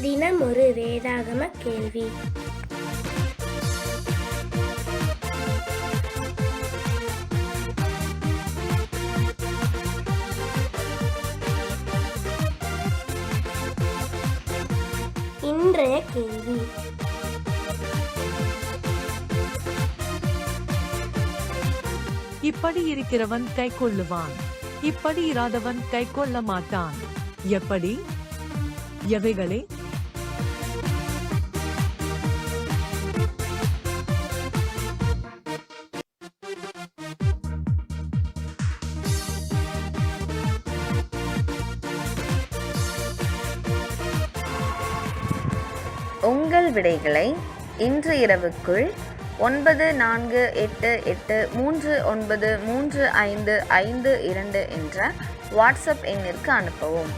தினம் ஒரு வேதாகம கேள்வி. இன்றைய கேள்வி. இப்படி இருக்கிறவன் கை கொள்ளுவான். இப்படி இராதவன் கை கொள்ள மாட்டான். எப்படி? எவைகளே? உங்கள் விடைகளை இன்று இரவுக்குள் ஒன்பது நான்கு எட்டு எட்டு மூன்று ஒன்பது மூன்று ஐந்து ஐந்து இரண்டு என்ற வாட்ஸ்அப் எண்ணிற்கு அனுப்பவும்.